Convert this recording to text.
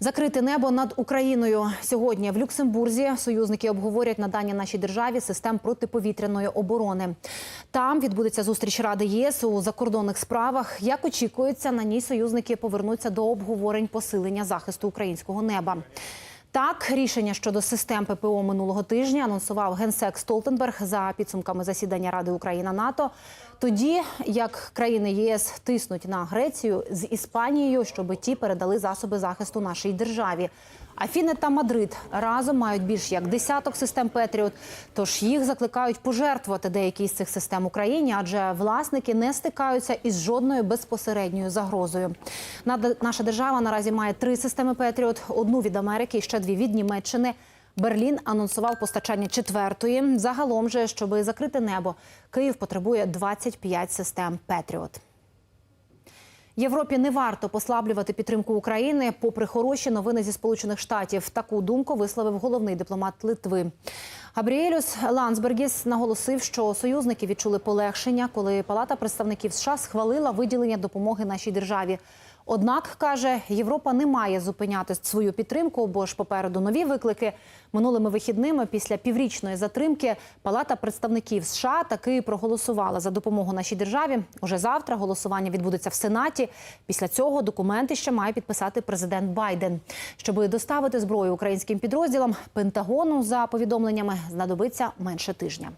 Закрити небо над Україною сьогодні в Люксембурзі. Союзники обговорять надання нашій державі систем протиповітряної оборони. Там відбудеться зустріч Ради ЄС у закордонних справах. Як очікується, на ній союзники повернуться до обговорень посилення захисту українського неба. Так, рішення щодо систем ППО минулого тижня анонсував генсек Столтенберг за підсумками засідання Ради Україна НАТО. Тоді як країни єС тиснуть на Грецію з Іспанією, щоб ті передали засоби захисту нашій державі. Афіни та Мадрид разом мають більш як десяток систем Петріот. Тож їх закликають пожертвувати деякі з цих систем Україні, адже власники не стикаються із жодною безпосередньою загрозою. Наша держава наразі має три системи Петріот: одну від Америки ще дві від Німеччини. Берлін анонсував постачання четвертої. Загалом же, щоб закрити небо, Київ потребує 25 систем Петріот. Європі не варто послаблювати підтримку України, попри хороші новини зі Сполучених Штатів. Таку думку висловив головний дипломат Литви. Габріелюс Лансбергіс наголосив, що союзники відчули полегшення, коли Палата представників США схвалила виділення допомоги нашій державі. Однак каже, Європа не має зупиняти свою підтримку, бо ж попереду нові виклики. Минулими вихідними, після піврічної затримки, Палата представників США таки проголосувала за допомогу нашій державі. Уже завтра голосування відбудеться в Сенаті. Після цього документи ще має підписати президент Байден. Щоби доставити зброю українським підрозділам, Пентагону за повідомленнями знадобиться менше тижня.